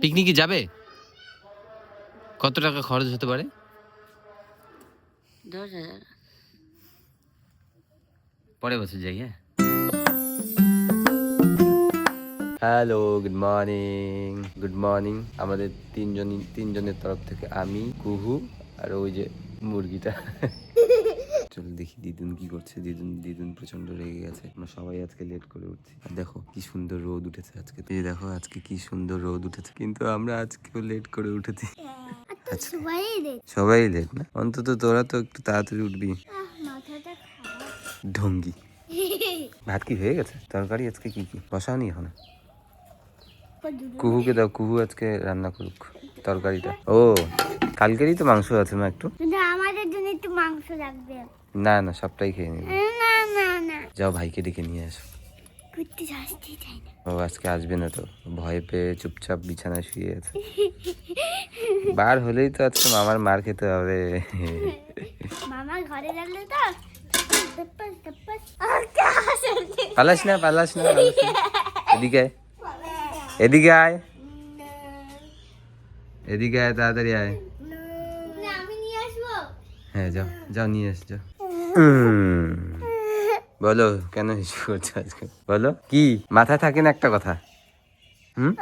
পিকনিকে যাবে? কত টাকা খরচ হতে পারে? পরে বছর যাই হ্যাঁ? Hello good morning good morning আমাদের তিনজন তিনজনের তরফ থেকে আমি কুহু আর ওই যে মুরগিটা। চল দেখি দিদুন কি করছে। দিদুন দিদুন প্রচণ্ড রেগে গেছে। আমরা সবাই আজকে লেট করে উঠছি। আর দেখো কি সুন্দর রোদ উঠেছে আজকে। এই দেখো আজকে কি সুন্দর রোদ উঠেছে। কিন্তু আমরা আজকেও লেট করে উঠেছি। আচ্ছা। সবাই লেট না? অন্তত তোরা তো একটু তাড়াতাড়ি উঠবি। ঢঙ্গি। ভাত কি হয়ে গেছে? তরকারি আজকে কি কি? বসাওনি এখন? কুহুকে দাও কুহু আজকে রান্না করুক। তরকারিটা। ও কালকেরই তো মাংস আছে না একটু? আমাদের জন্য একটু মাংস রাখবে না না সবটাই খেয়ে নিবি। না না না যাও ভাইকে ডেকে নিয়ে আসো। করতে শাস্তি চাই না। ও আজকে আসবে না তো। ভয় পেয়ে চুপচাপ বিছানায় শুয়ে আছে। বার হলেই তো আজকে মামার মার খেতে হবে। মামা ঘরে গেলে তো। পালাস না পালাস না এদিকে এদিকে আয়। এদিকে আয় তাড়াতাড়ি আয়। হ্যাঁ যাও যাও নিয়ে এস যাও। বলো কেন হিসু করছ আজকে? বলো কি? মাথায় থাকে না একটা কথা? হুম?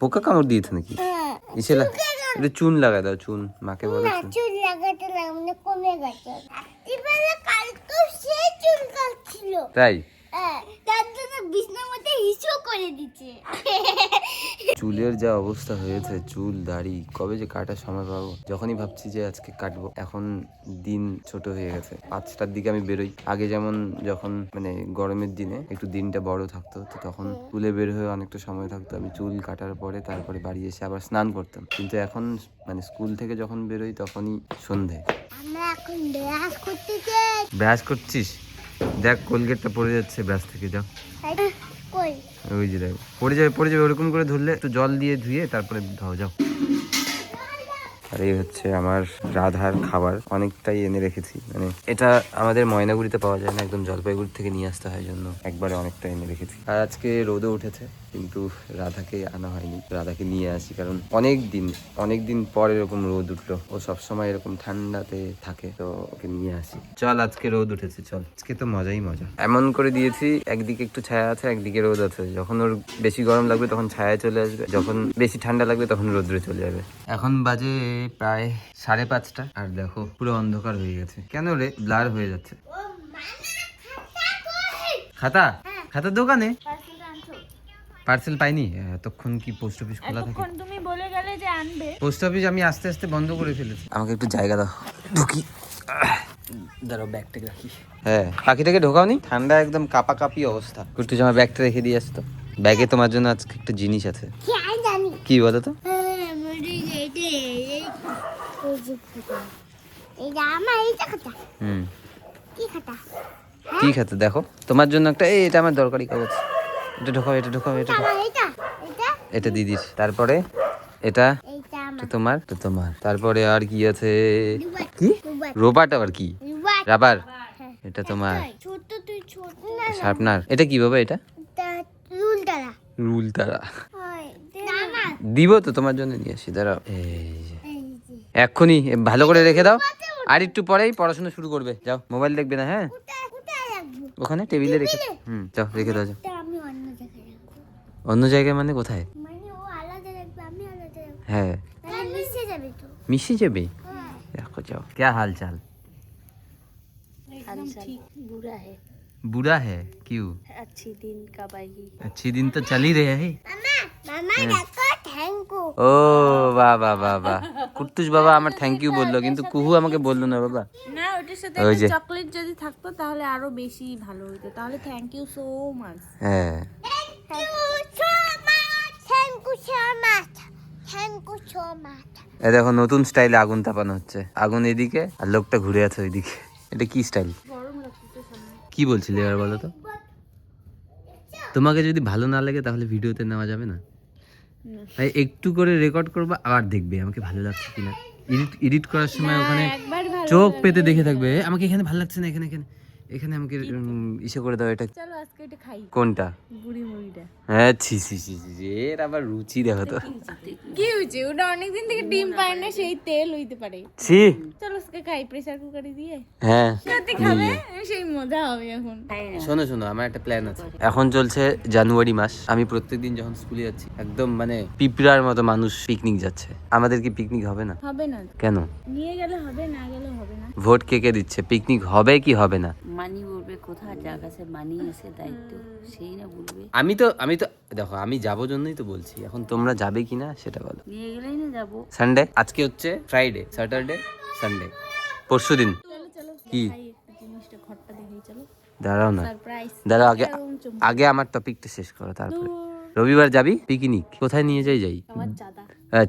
পোকা কামড় দিয়েছে নাকি? হ্যাঁ, ইসে লা- একটু চুন লাগা দাও চুন। মাকে বলো চুন। লাগাতে লাগাতে কমে গেছে। সে কাটছিল। তাই হ্যাঁ, তার জন্য বিছনার মধ্যে হিসু করে দিচ্ছে চুলের যা অবস্থা হয়েছে চুল দাড়ি কবে যে কাটার সময় পাবো যখনই ভাবছি যে আজকে কাটবো এখন দিন ছোট হয়ে গেছে। পাঁচটার দিকে আমি বেরোই। আগে যেমন যখন মানে গরমের দিনে একটু দিনটা বড় থাকতো তো তখন চুলে বের হয়ে অনেকটা সময় থাকতো। আমি চুল কাটার পরে তারপরে বাড়ি এসে আবার স্নান করতাম। কিন্তু এখন মানে স্কুল থেকে যখন বেরোই তখনই সন্ধে। ব্রাশ করছিস? দেখ কোলগেটটা পড়ে যাচ্ছে ব্রাশ থেকে যাও কই ওই যে দেখো। পড়ে যাবে পড়ে যাবে, ওরকম করে ধরলে একটু জল দিয়ে ধুয়ে তারপরে ধাও যাও। আর এই হচ্ছে আমার রাধার খাবার। অনেকটাই এনে রেখেছি। মানে এটা আমাদের ময়নাগুড়িতে পাওয়া যায় না, একদম জলপাইগুড়ি থেকে নিয়ে আসতে হয় জন্য। একবারে অনেকটা এনে রেখেছি। আর আজকে রোদও উঠেছে, কিন্তু রাধাকে আনা হয়নি। রাধাকে নিয়ে আসি, কারণ অনেক দিন অনেক দিন পর এরকম রোদ উঠল। ও সবসময় এরকম ঠান্ডাতে থাকে, তো ওকে নিয়ে আসি। চল, আজকে রোদ উঠেছে, চল। আজকে তো মজাই মজা। এমন করে দিয়েছি, একদিকে একটু ছায়া আছে, একদিকে রোদ আছে। যখন ওর বেশি গরম লাগবে তখন ছায়া চলে আসবে, যখন বেশি ঠান্ডা লাগবে তখন রোদ্রে চলে যাবে। এখন বাজে প্রায় সাড়ে পাঁচটা। আর দেখো পুরো অন্ধকার হয়ে গেছে। কেন রে? ব্লার হয়ে যাচ্ছে। খাতা? খাতার দোকানে? পার্সেল পাইনি? এতক্ষণ কি পোস্ট অফিস খোলা থাকে? তুমি বলে গেলে যে আনবে। পোস্ট অফিস আমি আস্তে আস্তে বন্ধ করে ফেলেছি। আমাকে একটু জায়গা দাও। ঢুকি। দাঁড়াও ব্যাগটাকে রাখি। হ্যাঁ পাখিটাকে ঢোকাওনি? ঠান্ডা একদম কাপা কাপি অবস্থা। একটু আমার ব্যাগটা রেখে দিয়ে আসতো। ব্যাগে তোমার জন্য আজকে একটা জিনিস আছে। কি বলো তো হ্যাঁ, মরে গেছে, এই- এই যে খাতা। এইটা আমার এইটা খাতা হুম কি খাতা? দেখো। তোমার জন্য একটা এই এটা আমার দরকারি কাগজ। এটা ঢোকাও এটা ঢোকাও এটা। এটা দিদির তারপরে এটা তোমার তোমার। তারপরে আর কি আছে? কি? রোবাট আবার কি? রাবার। এটা তোমার। শার্পনার। এটা কি বাবা এটা? রুল তারা দিব তো তোমার জন্য নিয়ে আসি দাঁড়াও। এই এক্ষুনি ভালো করে রেখে দাও। আর একটু পরেই পড়াশোনা শুরু করবে। যাও মোবাইল দেখবে না হ্যাঁ? ওখানে টেবিলে রেখে হুম যাও রেখে দাও যাও। অন্য জায়গায় মানে কোথায়? হ্যাঁ। মিশে যাবে রাখো যাও। ক্যা হাল চাল बुरा है बुरा है क्यों अच्छी दिन कब आएगी अच्छी दिन तो चल ही रहे हैं মামা মামা দেখো থ্যাংক ইউ ও বাহ বাহ বাহ বাহ কুট্টুস বাবা আমার থ্যাংক ইউ বললো কিন্তু কুহু আমাকে বললো না বাবা না ওটার সাথে ওই যে চকলেট যদি থাকতো তাহলে আরো বেশি ভালো হতো তাহলে থ্যাংক ইউ সো মাচ হ্যাঁ thank you so much thank you so much thank you so much এ দেখো নতুন স্টাইলে আগুন তাপানো হচ্ছে আগুন এদিকে আর লোকটা ঘুরে আছে ওইদিকে এটা কি স্টাইল গরম লাগছে সামনে কি বলছিলে এবার বলো তো? তোমাকে যদি ভালো না লাগে তাহলে ভিডিওতে নেওয়া যাবে না। তাই একটু করে রেকর্ড করব আবার দেখবে আমাকে ভালো লাগছে কিনা। এডিট এডিট করার সময় ওখানে চোখ পেতে দেখে থাকবে। আমাকে এখানে ভালো লাগছে না এখানে এখানে। এখানে আমাকে ইসে করে দাও এটা চলো আজকে এটা খাই। কোনটা? বুড়ি মুড়িটা। হ্যাঁ ছি ছি ছি ছি এর আবার রুচি দেখো তো। কি হয়েছে? ওটা অনেকদিন থেকে ডিম পায় না সেই তেল হইতে পারে। ছি। চলো আজকে খাই প্রেসার কুকারে দিয়ে। হ্যাঁ। সত্যি খাবে? সেই মজা হবে এখন। শোনো শোনো আমার একটা প্ল্যান আছে। এখন চলছে জানুয়ারি মাস। আমি প্রত্যেকদিন যখন স্কুলে যাচ্ছি একদম মানে পিঁপড়ার মতো মানুষ পিকনিক যাচ্ছে। আমাদের কি পিকনিক হবে না? হবে না। কেন? নিয়ে গেলে হবে না গেলে হবে না। ভোট কে কে দিচ্ছে? পিকনিক হবে কি হবে না? মানি বলবে কোথায় জায়গা আছে মানি আছে দায়িত্ব সেই না বলবে। আমি তো আমি তো দেখো আমি যাব জন্যই তো বলছি। এখন তোমরা যাবে কি না সেটা বলো। নিয়ে গেলেই না যাব। সানডে আজকে হচ্ছে ফ্রাইডে স্যাটারডে সানডে পরশু দিন। কি? দাঁড়াও না। দাঁড়াও আগে আগে আমার টপিকটা শেষ করো তারপরে। রবিবার যাবি? পিকনিক কোথায় নিয়ে যাই যাই? আমার চাঁদা।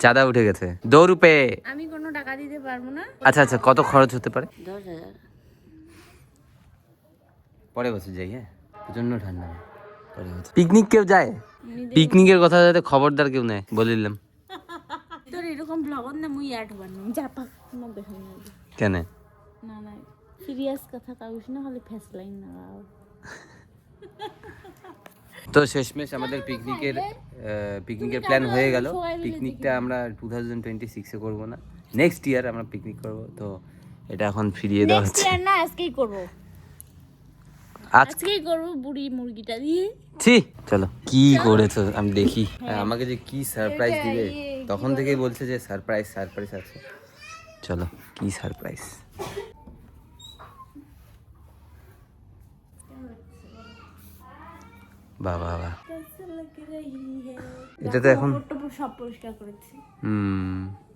চাঁদা উঠে গেছে। দো রুপে আমি কোনো টাকা দিতে পারব না। আচ্ছা আচ্ছা কত খরচ হতে পারে? দশ হাজার। পরে বছর যাই হ্যাঁ? প্রচণ্ড ঠান্ডা। পরে বছর পিকনিক কেউ যায়? পিকনিকের কথা যাতে খবরদার কেউ নেয় বলে দিলাম। তোর এরকম ব্লগত না মুই অ্যাড বানাম জাপা মোক দেখাই কেন? না না সিরিয়াস কথা কাউস না হলে ফেস লাইন না তো শেষমেশ আমাদের পিকনিকের পিকনিকের প্ল্যান হয়ে গেল। পিকনিকটা আমরা টু থাউজেন্ড টোয়েন্টি সিক্সে করব না। নেক্সট ইয়ার আমরা পিকনিক করব তো এটা এখন ফিরিয়ে দেওয়া হচ্ছে। না আজকেই করব। আজ আজকেই করব বুড়ি মুরগিটা দিয়ে ছি চলো। কি করেছ? আমি দেখি। হ্যাঁ, আমাকে যে কি সারপ্রাইজ দিবে? তখন থেকেই বলছে যে সারপ্রাইজ সারপ্রাইজ আছে। চলো কি সারপ্রাইজ বাবা বাবা এটা তো এখন সব পরিষ্কার করেছি। হুম।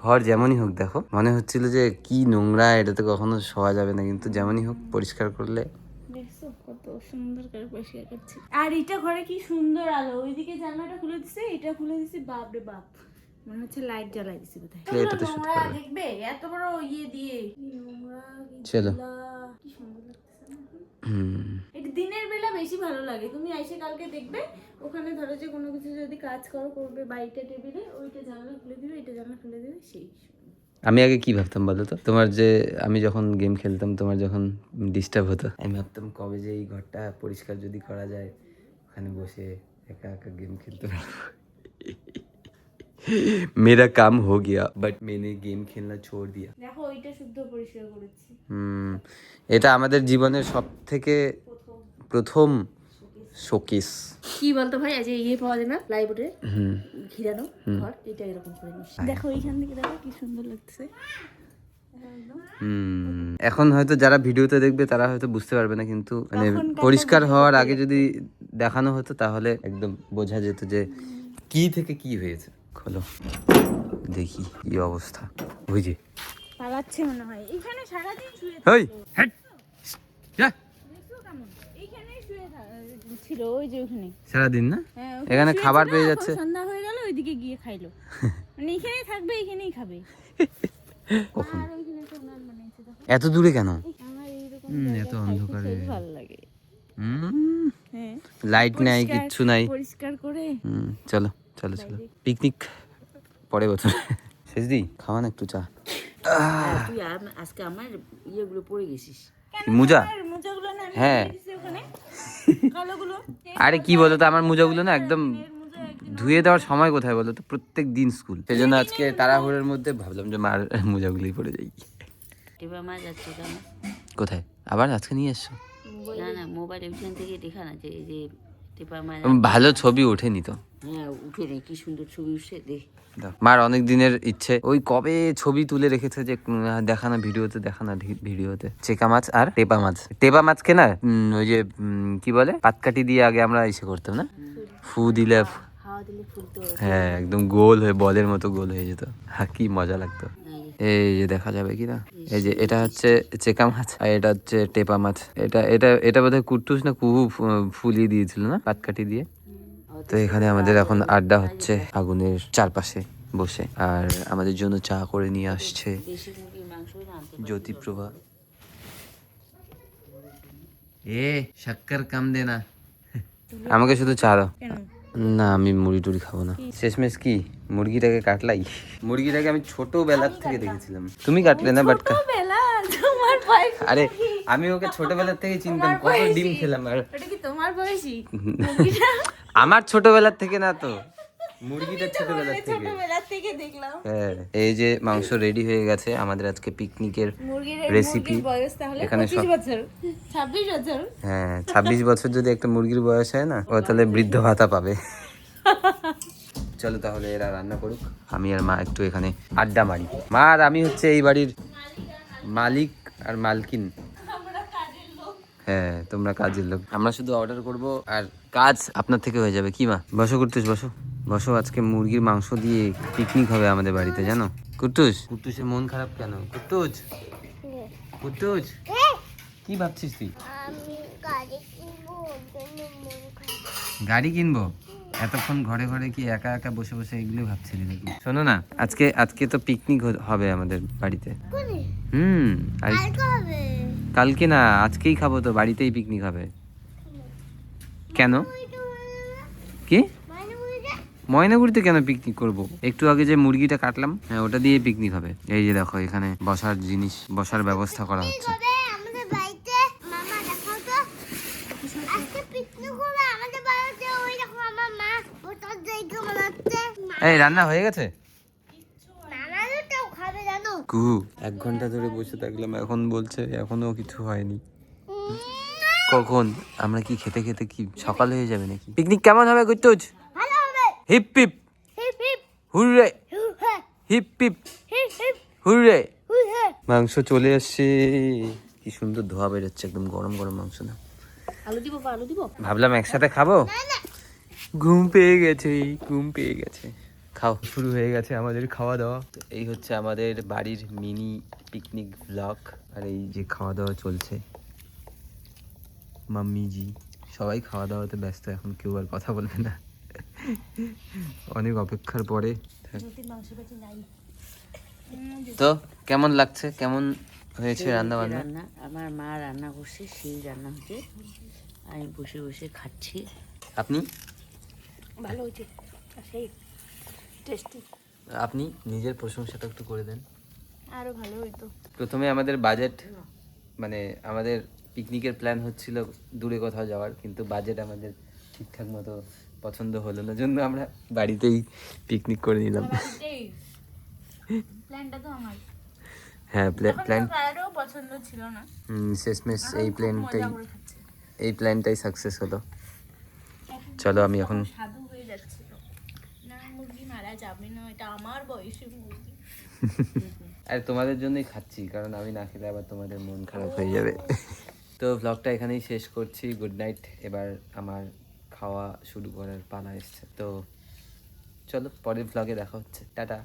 ঘর যেমনই হোক দেখো। মনে হচ্ছিল যে কি নোংরা এটাতে কখনো শোয়া যাবে না কিন্তু যেমনই হোক পরিষ্কার করলে। কত সুন্দর করে পরিষ্কার করছি। আর এটা ঘরে কি সুন্দর আলো ওইদিকে জানলাটা খুলে দিছে এটা খুলে দিছে বাপ রে বাপ। মনে হচ্ছে লাইট জ্বালাই দিছে এটাতে দেখবে এত বড় ইয়ে দিয়ে। নোংরা চলো। কি সুন্দর লাগতেছে হুম। এটা দিনের বেলা বেশি ভালো লাগে। তুমি এসে কালকে দেখবে ওখানে ধরো যে কোনো কিছু যদি কাজ করো করবে বাড়িটা টেবিলে ওইটা জানলা খুলে দিবে এটা জানলা খুলে দিবে সেই আমি আগে কি ভাবতাম বলো তো? তোমার যে আমি যখন গেম খেলতাম তোমার যখন ডিস্টার্ব হতো? আমি ভাবতাম কবে যে এই ঘরটা পরিষ্কার যদি করা যায় ওখানে বসে একা একা গেম খেলতে পারব। মেরা কাম হো গিয়া। বাট মেনে গেম খেলনা ছোড় দিয়া। দেখো ওইটা শুদ্ধ পরিষ্কার করেছি। হুম এটা আমাদের জীবনের সব থেকে প্রথম শোকেস। কি বলতো ভাই আজ ইয়ে পাওয়া যায় না প্লাইবোর্ডে হুম। ঘিরানো ঘর এটা এরকম করে দেখো এইখান থেকে দেখো কি সুন্দর লাগতেছে হুম। এখন হয়তো যারা ভিডিওতে দেখবে তারা হয়তো বুঝতে পারবে না কিন্তু মানে পরিষ্কার হওয়ার আগে যদি দেখানো হতো তাহলে একদম বোঝা যেত যে কি থেকে কি হয়েছে। খোলো। দেখি কি অবস্থা। ওই যে। পালাচ্ছে মনে হয়। এখানে সারাদিন শুয়ে ওই হ্যাট যা দেখছ কেমন এইখানেই শুয়ে থা- ছিল ওই যে ওখানে। সারাদিন না? হ্যাঁ, এখানে খাবার পেয়ে যাচ্ছে। সন্ধ্যা হয়ে গেল ওইদিকে গিয়ে খাইলো। মানে এখানেই থাকবে এখানেই খাবে। কখন? দেখো এত দূরে কেন? এত অন্ধকারে। ভালো লাগে। হ্যাঁ। লাইট নাই কিচ্ছু নাই। পরিষ্কার করে। চলো চলো চলো। পিকনিক পরে বছর। শেষদি খাওয়া না একটু চা। তুই আজকে আমার ইয়েগুলো পড়ে গেছিস। মোজা? আর মোজাগুলো না আমি হ্যাঁ। আরে কি বলো তো আমার মোজাগুলো না একদম ধুয়ে দেওয়ার সময় কোথায় বলো তো প্রত্যেক দিন স্কুল। সেই জন্য আজকে তাড়াহুড়োর মধ্যে ভাবলাম যে মার মোজাগুলোই পড়ে যাই। কোথায়? আবার আজকে নিয়ে এসছো? না না মোবাইল থেকে দেখা না যে এই যে টেপা মা ভালো ছবি ওঠেনি তো। উঠে নে কি সুন্দর ছবি উঠছে দেখ দাও। মার অনেক দিনের ইচ্ছে। ওই কবে ছবি তুলে রেখেছে যে দেখানা ভিডিওতে দেখানা ভিডিওতে। চেকা মাছ আর টেপা মাছ। টেপা মাছকে না ওই যে কি বলে? পাতকাটি দিয়ে আগে আমরা ইসে করতাম না? ফু দিলে হ্যাঁ একদম গোল হয়ে বলের মতো গোল হয়ে যেত। হ্যাঁ কি মজা লাগতো। এই যে দেখা যাবে কি না? এই যে এটা হচ্ছে চেকা মাছ আর এটা হচ্ছে টেপা মাছ। এটা এটা এটা বোধহয় কুট্টুস না কুহু ফুলিয়ে দিয়েছিল না? পাতকাটি দিয়ে। তো এখানে আমাদের এখন আড্ডা হচ্ছে আগুনের চারপাশে বসে। আর আমাদের জন্য চা করে নিয়ে আসছে জ্যোতিপ্রভা। এ শক্কর কাম দে না। আমাকে শুধু চা দাও। না আমি মুড়ি টুড়ি খাব না। শেষমেশ কি? মুরগিটাকে কাটলাই? মুরগিটাকে আমি ছোটবেলার থেকে দেখেছিলাম। তুমি কাটলে না বাট বেলা তোমার পায়ে আরে আমি ওকে ছোটবেলার থেকে চিনতাম কত ডিম খেলাম আর ওটা কি তোমার বয়সী? আমার ছোটবেলার থেকে না তো? মুরগিটা ছোটবেলার থেকে। ছোটবেলার থেকে দেখলাম। হ্যাঁ এই যে মাংস রেডি হয়ে গেছে আমাদের আজকে পিকনিকের রেসিপি মুরগির বয়স তাহলে এখানে পঁচিশ সব বছর। ছাব্বিশ বছর? হ্যাঁ ছাব্বিশ বছর যদি একটা মুরগির বয়স হয় না ও তাহলে বৃদ্ধ ভাতা পাবে। চলো তাহলে এরা রান্না করুক। আমি আর মা একটু এখানে আড্ডা মারি। মা আর আমি হচ্ছে এই বাড়ির মালিক আর মালকিন। হ্যাঁ তোমরা কাজের লোক। আমরা শুধু অর্ডার করব আর কাজ আপনার থেকে হয়ে যাবে। কি মা? বসো কুট্টুস বসো। বসো আজকে মুরগির মাংস দিয়ে পিকনিক হবে আমাদের বাড়িতে জানো? কুট্টুস কুট্টুসের মন খারাপ কেন? কুট্টুস কুট্টুস কি ভাবছিস তুই? গাড়ি কিনবো এতক্ষণ ঘরে ঘরে কি একা একা বসে বসে এগুলো ভাবছিলি নাকি? শোনো না আজকে আজকে তো পিকনিক হবে আমাদের বাড়িতে। কোনে? হুম আর কালকে না আজকেই খাব তো বাড়িতেই পিকনিক হবে। কেন? কি? ময়নাগুড়িতে কেন পিকনিক করব? একটু আগে যে মুরগিটা কাটলাম হ্যাঁ ওটা দিয়ে পিকনিক হবে। এই যে দেখো এখানে বসার জিনিস বসার ব্যবস্থা করা হচ্ছে। এই রান্না হয়ে মামা দেখাও তো আজকে পিকনিক হবে আমাদের বাড়িতে ওই দেখো আমার মা বোতল দেখে বানাচ্ছে এই রান্না হয়ে গেছে নানা তো কুহু এক ঘণ্টা ধরে বসে থাকলাম এখন বলছে এখনও কিছু হয়নি। কখন? আমরা কি খেতে খেতে কি সকাল হয়ে যাবে নাকি? পিকনিক কেমন হবে গুত্তুজ hip pip. Hooray. Hip hip hooray. মাংস চলে আসছে। কি সুন্দর ধোয়া বেরোচ্ছে একদম গরম গরম মাংস না। আলু দিব আলু দিব? ভাবলাম একসাথে খাব? ঘুম পেয়ে গেছে ঘুম পেয়ে গেছে। খাও। শুরু হয়ে গেছে আমাদের খাওয়া দাওয়া। তো এই হচ্ছে আমাদের বাড়ির মিনি পিকনিক ব্লগ আর এই যে খাওয়া দাওয়া চলছে। মাম্মিজি সবাই খাওয়া দাওয়াতে ব্যস্ত এখন কেউ আর কথা বলবে না। অনেক অপেক্ষার পরে। তো কেমন লাগছে? কেমন হয়েছে রান্না বান্না? আমার মা রান্না করছে সেই রান্না হচ্ছে। আমি বসে বসে খাচ্ছি। আপনি? ভালো হয়েছে। সেই টেস্টি আপনি নিজের প্রশংসাটা একটু করে দেন। আরও ভালো হইতো। প্রথমে আমাদের বাজেট মানে আমাদের পিকনিকের প্ল্যান হচ্ছিল দূরে কোথাও যাওয়ার কিন্তু বাজেট আমাদের ঠিকঠাক মতো পছন্দ হলো না জন্য আমরা বাড়িতেই পিকনিক করে নিলাম। প্ল্যানটা তো আমার। হ্যাঁ প্ল্যান পছন্দ ছিল না। শেষমেশ এই প্ল্যানটাই এই প্ল্যানটাই সাকসেস হলো। চলো আমি এখন সাধু হয়ে যাচ্ছিল না মুরগি মারা যাবে না এটা আমার বয়সে মুরগি আর তোমাদের জন্যই খাচ্ছি কারণ আমি না খেলে আবার তোমাদের মন খারাপ হয়ে যাবে। তো ব্লগটা এখানেই শেষ করছি গুড নাইট এবার আমার খাওয়া শুরু করার পালা এসছে। তো চলো পরের ব্লগে দেখা হচ্ছে। টাটা।